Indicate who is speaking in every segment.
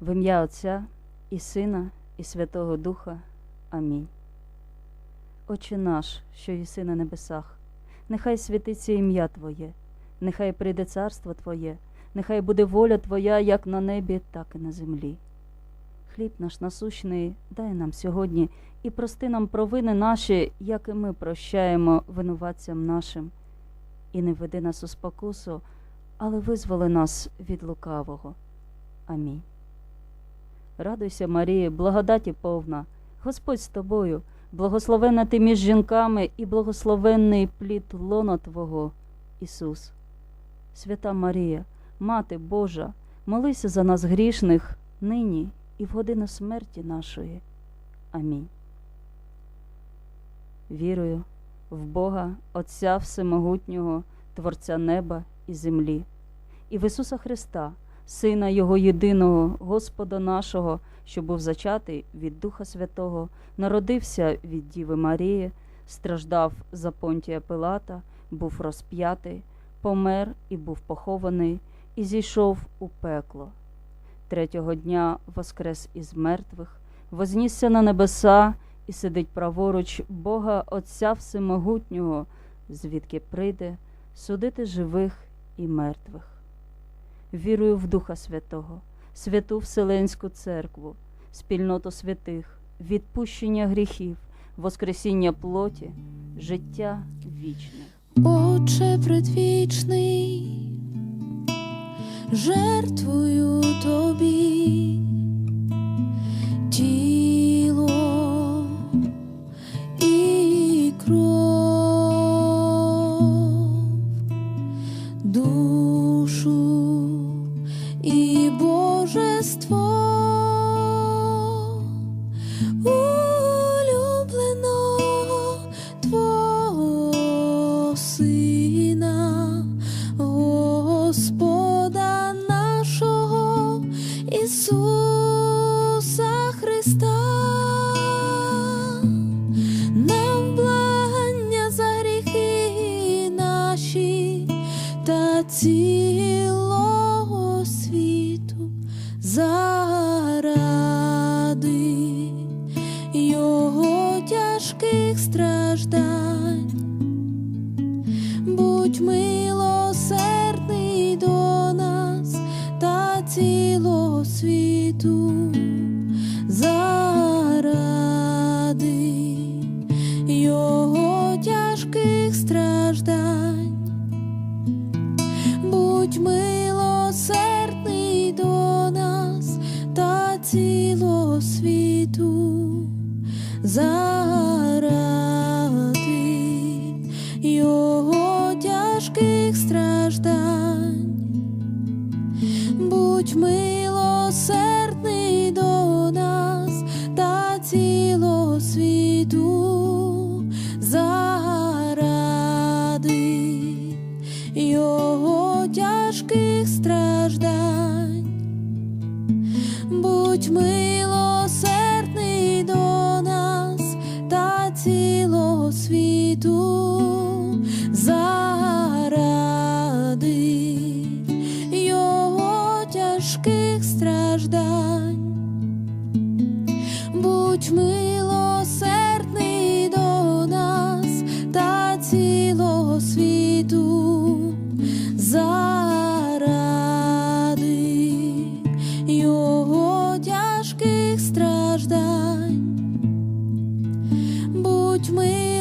Speaker 1: В ім'я Отця і Сина, і Святого Духа. Амінь. Отче наш, що єси на небесах, нехай святиться ім'я Твоє, нехай прийде царство Твоє, нехай буде воля Твоя як на небі, так і на землі. Хліб наш насущний дай нам сьогодні і прости нам провини наші, як і ми прощаємо винуватцям нашим, і не веди нас у спокусу, але визволи нас від лукавого. Амінь. Радуйся, Марія, благодаті повна, Господь з тобою, благословенна ти між жінками і благословенний плід лона Твого, Ісус. Свята Марія, Мати Божа, молися за нас грішних, нині і в годину смерті нашої. Амінь. Вірую в Бога, Отця Всемогутнього, Творця неба і землі, і в Ісуса Христа, Сина Його єдиного, Господа нашого, що був зачатий від Духа Святого, народився від Діви Марії, страждав за Понтія Пилата, був розп'ятий, помер і був похований, і зійшов у пекло. Третього дня воскрес із мертвих, вознісся на небеса і сидить праворуч Бога Отця Всемогутнього, звідки прийде судити живих і мертвих. Вірую в Духа Святого, святу Вселенську церкву, спільноту святих, відпущення гріхів, воскресіння плоті, життя вічне.
Speaker 2: Отче предвічний, жертвую тобі тіло Будь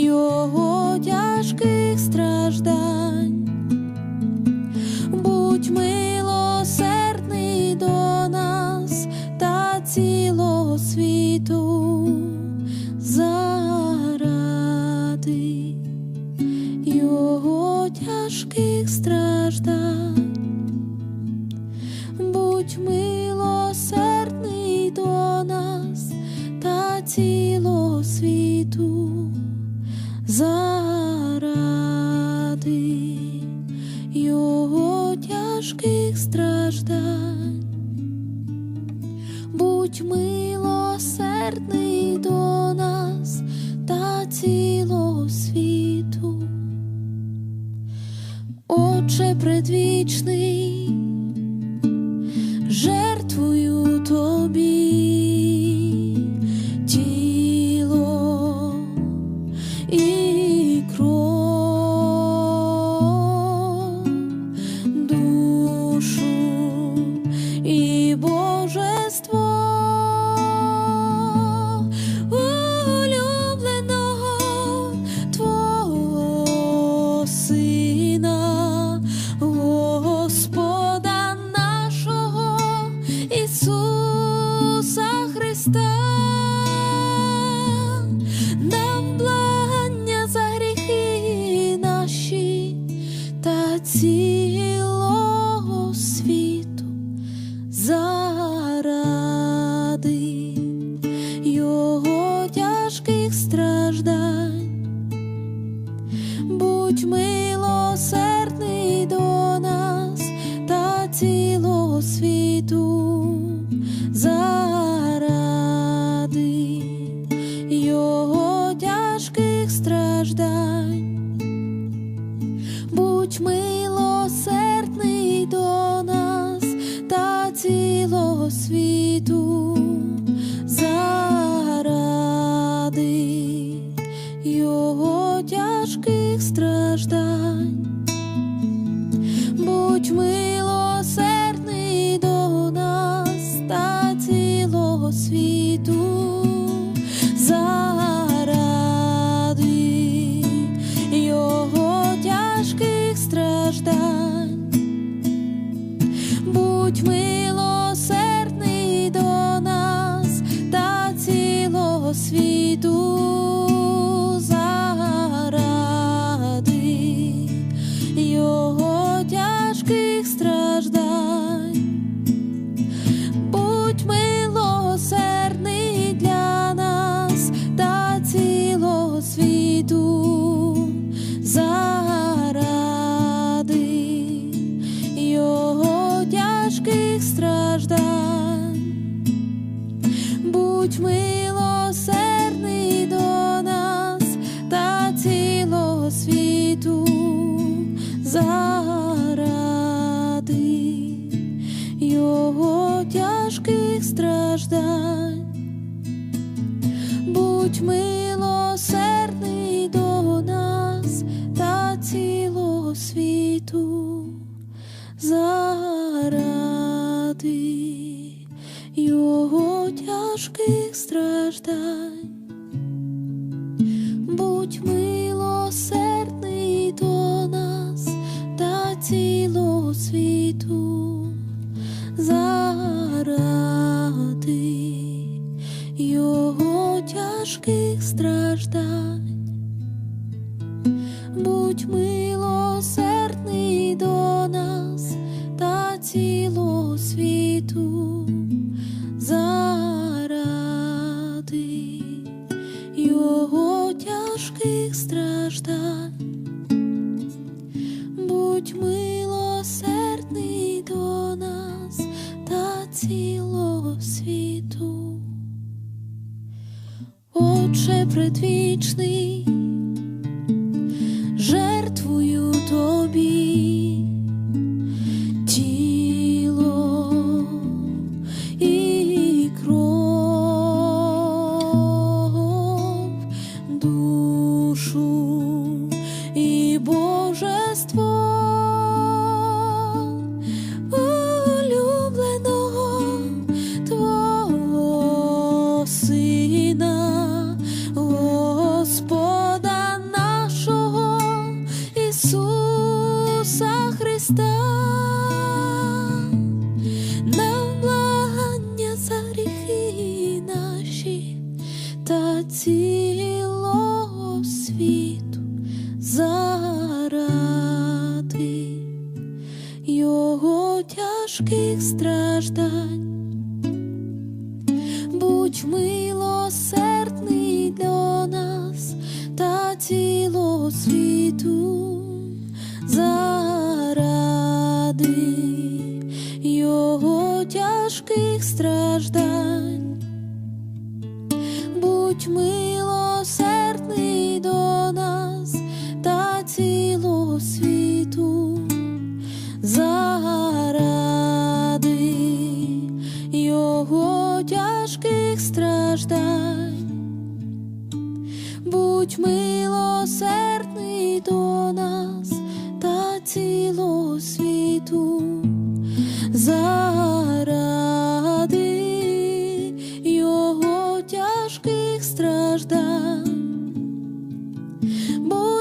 Speaker 2: його тяжких страждань. Милосердний до нас будь милосердний до нас та цілого світу заради його тяжких страждань. страждать.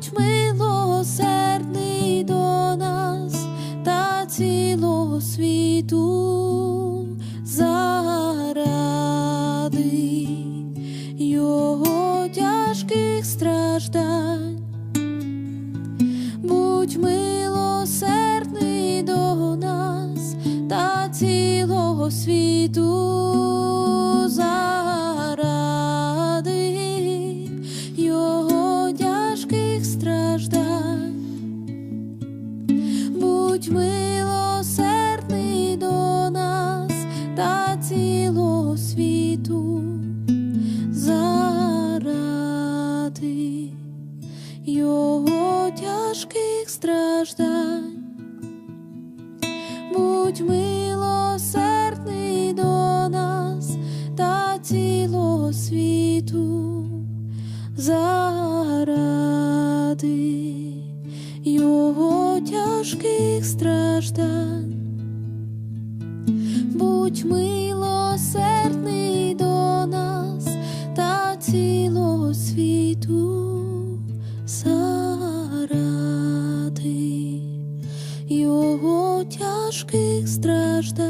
Speaker 2: which way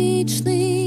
Speaker 2: speechless.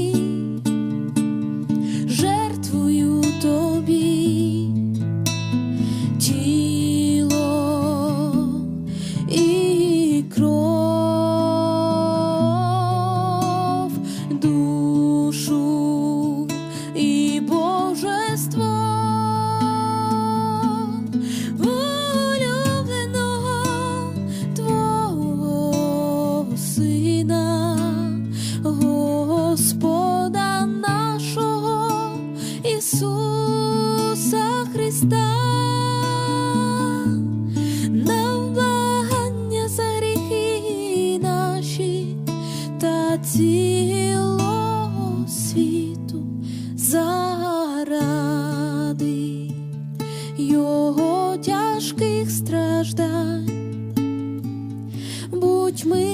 Speaker 2: страждань, будь ми.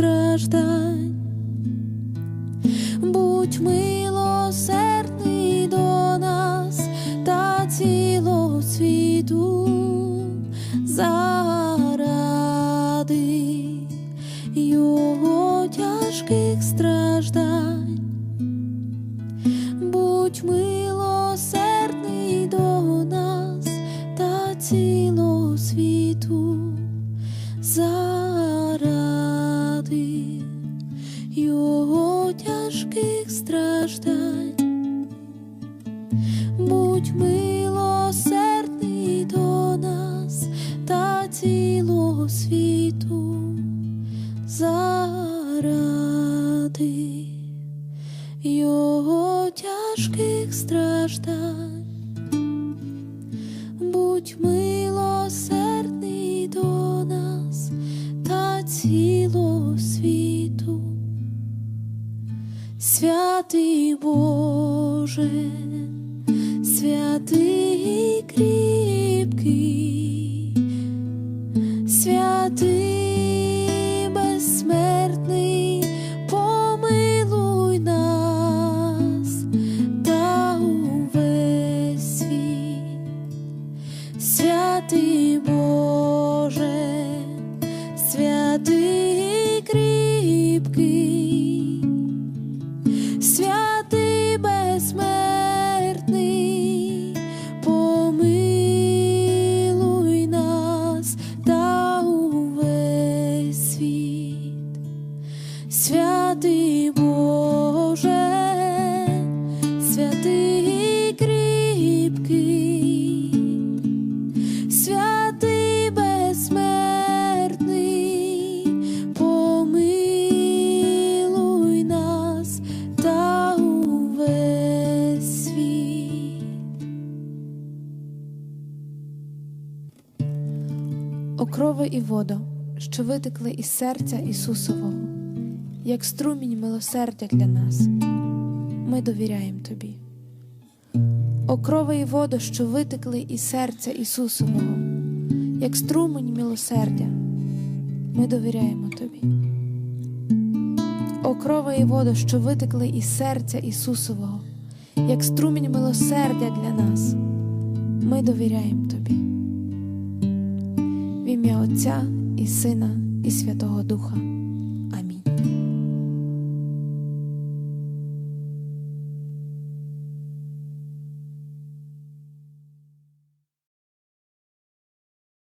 Speaker 2: страждань, будь милосердний до нас та цілого світу заради його тяжких страх. страждань, будь ми. Витекли із серця Ісусового, як струмінь милосердя для нас, ми довіряємо Тобі. Окрови і водо, що витекли із серця Ісусового, як струмень милосердя, ми довіряємо Тобі. Окрови і воду, що витекли із серця Ісусового, як струмінь милосердя для нас, ми довіряємо Тобі. В ім'я Отця і Сина і Святого Духа.